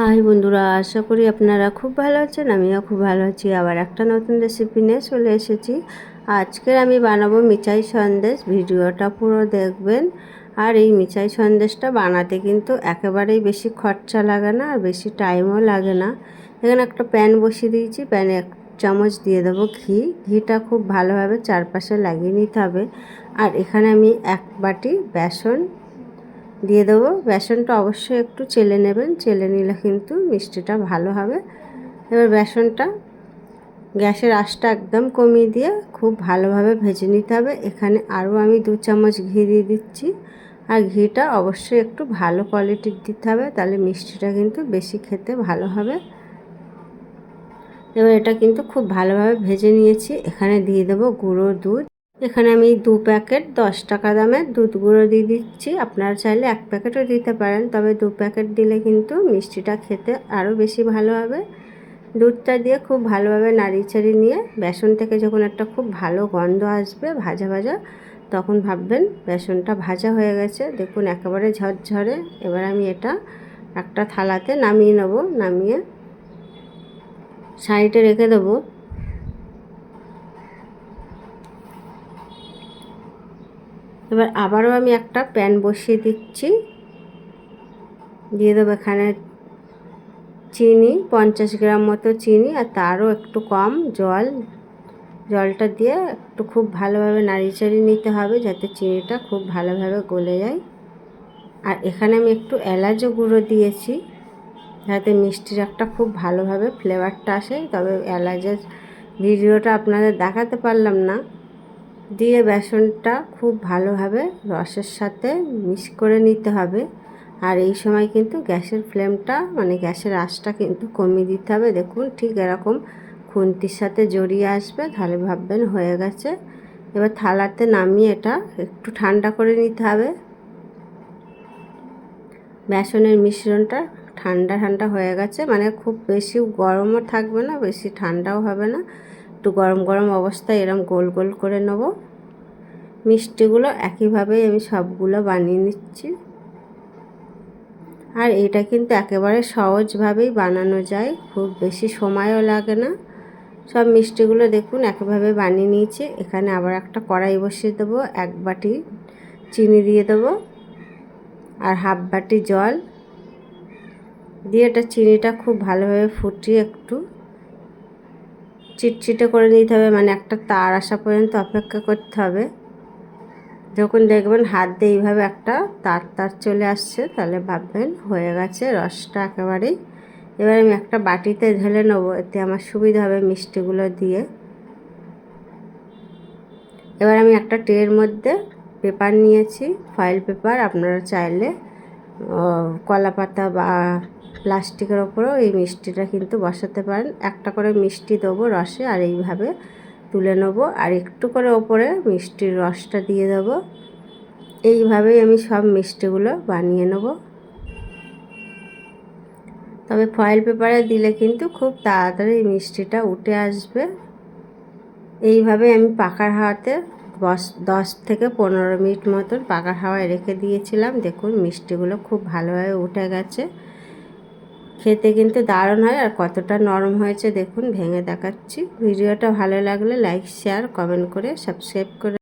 High বন্ধুরা, আশা করি আপনারা খুব ভালো আছেন, আমিও খুব ভালো আছি। আবার একটা নতুন রেসিপি নিয়ে চলে এসেছি। আজকের আমি বানাবো মিঠাই সন্দেশ, ভিডিওটা পুরো দেখবেন। আর এই মিঠাই সন্দেশটা বানাতে কিন্তু একেবারেই বেশি খরচা লাগে না, আর বেশি টাইমও লাগে না। এখানে একটা প্যান বসিয়ে দিয়েছি প্যানে এক চামচ দিয়ে দেবো ঘি। ঘিটা খুব ভালোভাবে চারপাশে লাগিয়ে নিতে হবে। আর এখানে আমি এক বাটি বেসন দিয়ে দেবো। বেসনটা অবশ্যই একটু চেলে নেবেন। চেলে নিলে কিন্তু মিষ্টিটা ভালো হবে। এবার বেসনটা গ্যাসের আঁচটা একদম কমিয়ে দিয়ে খুব ভালোভাবে ভেজে নিতে হবে। এখানে আরও আমি দু চামচ ঘি দিয়ে দিচ্ছি। আর ঘিটা অবশ্যই একটু ভালো কোয়ালিটির দিতে হবে, তাহলে মিষ্টিটা কিন্তু বেশি খেতে ভালো হবে। এবার এটা কিন্তু খুব ভালোভাবে ভেজে নিয়েছি। এখানে দিয়ে দেবো গুঁড়ো দুধ। এখানে আমি দু প্যাকেট দশ টাকা দামের দুধ গুঁড়ো দিয়ে দিচ্ছি। আপনারা চাইলে এক প্যাকেটও দিতে পারেন, তবে দু প্যাকেট দিলে কিন্তু মিষ্টিটা খেতে আরও বেশি ভালো হবে। দুধটা দিয়ে খুব ভালোভাবে নাড়ি নাড়িচাড়ি নিয়ে বেসন থেকে যখন একটা খুব ভালো গন্ধ আসবে ভাজা ভাজা, তখন ভাববেন বেসনটা ভাজা হয়ে গেছে। দেখুন একেবারে ঝরঝরে। এবার আমি এটা একটা থালাতে নামিয়ে নেব, নামিয়ে সাইডে রেখে দেবো। এবার আবারও আমি একটা প্যান বসিয়ে দিচ্ছি। দিয়ে দেবো এখানে চিনি, পঞ্চাশ গ্রাম মতো চিনি আর তারও একটু কম জল। জলটা দিয়ে একটু খুব ভালোভাবে নাড়িচাড়ি নিতে হবে যাতে চিনিটা খুব ভালোভাবে গলে যায়। আর এখানে আমি একটু এলাচও গুঁড়ো দিয়েছি যাতে মিষ্টির একটা খুব ভালোভাবে ফ্লেভারটা আসে। তবে এলাচের ভিডিওটা আপনাদের দেখাতে পারলাম না। দিয়ে বেসনটা খুব ভালোভাবে রসের সাথে মিক্স করে নিতে হবে। আর এই সময় কিন্তু গ্যাসের ফ্লেমটা মানে গ্যাসের আঁচটা কিন্তু কমিয়ে দিতে হবে। দেখুন, ঠিক এরকম খুন্তির সাথে জড়িয়ে আসবে, তাহলে ভাববেন হয়ে গেছে। এবার থালাতে নামিয়ে এটা একটু ঠান্ডা করে নিতে হবে। বেসনের মিশ্রণটা ঠান্ডা ঠান্ডা হয়ে গেছে মানে খুব বেশি গরমও থাকবে না, বেশি ঠান্ডাও হবে না। একটু গরম গরম অবস্থায় এরম গোল গোল করে নেব। মিষ্টিগুলো একইভাবেই আমি সবগুলো বানিয়ে নিচ্ছি। আর এটা কিন্তু একেবারে সহজভাবেই বানানো যায়, খুব বেশি সময়ও লাগে না। সব মিষ্টিগুলো দেখুন, একইভাবে বানিয়ে নিয়েছি। এখানে আবার একটা কড়াই বসিয়ে দেবো, এক বাটি চিনি দিয়ে দেবো, আর হাফ বাটি জল। দিয়ে এটা চিনিটা খুব ভালোভাবে ফুটিয়ে একটু চিটচিটে করে নিতে হবে মানে একটা তার আসা পর্যন্ত অপেক্ষা করতে হবে। যখন দেখবেন হাত দিয়ে এইভাবে একটা তার তার চলে আসছে, তাহলে ভাববেন হয়ে গেছে, রসটা একেবারেই। এবার আমি একটা বাটিতে ঢেলে নেব, এতে আমার সুবিধা হবে মিষ্টিগুলো দিয়ে। এবার আমি একটা ট্রের মধ্যে পেপার নিয়েছি ফয়েল পেপার আপনারা চাইলে কলা পাতা বা প্লাস্টিকের ওপরেও এই মিষ্টিটা কিন্তু বসাতে পারেন। একটা করে মিষ্টি দেবো রসে আর এইভাবে তুলে নেব আর একটু করে ওপরে মিষ্টির রসটা দিয়ে দেব। এইভাবেই আমি সব মিষ্টিগুলো বানিয়ে নেব। তবে ফয়েল পেপারে দিলে কিন্তু খুব তাড়াতাড়ি মিষ্টিটা উঠে আসবে। এইভাবে আমি পাকার হাওয়াতে দশ দশ থেকে পনেরো মিনিট মতন পাকা হাওয়ায় রেখে দিয়েছিলাম। দেখুন, মিষ্টিগুলো খুব ভালোভাবে উঠে গেছে। খেতে কিন্তু দারুণ হয় আর কতটা নরম হয়েছে দেখুন, ভেঙে দেখাচ্ছি। ভিডিওটা ভালো লাগলে লাইক, শেয়ার, কমেন্ট করে সাবস্ক্রাইব করে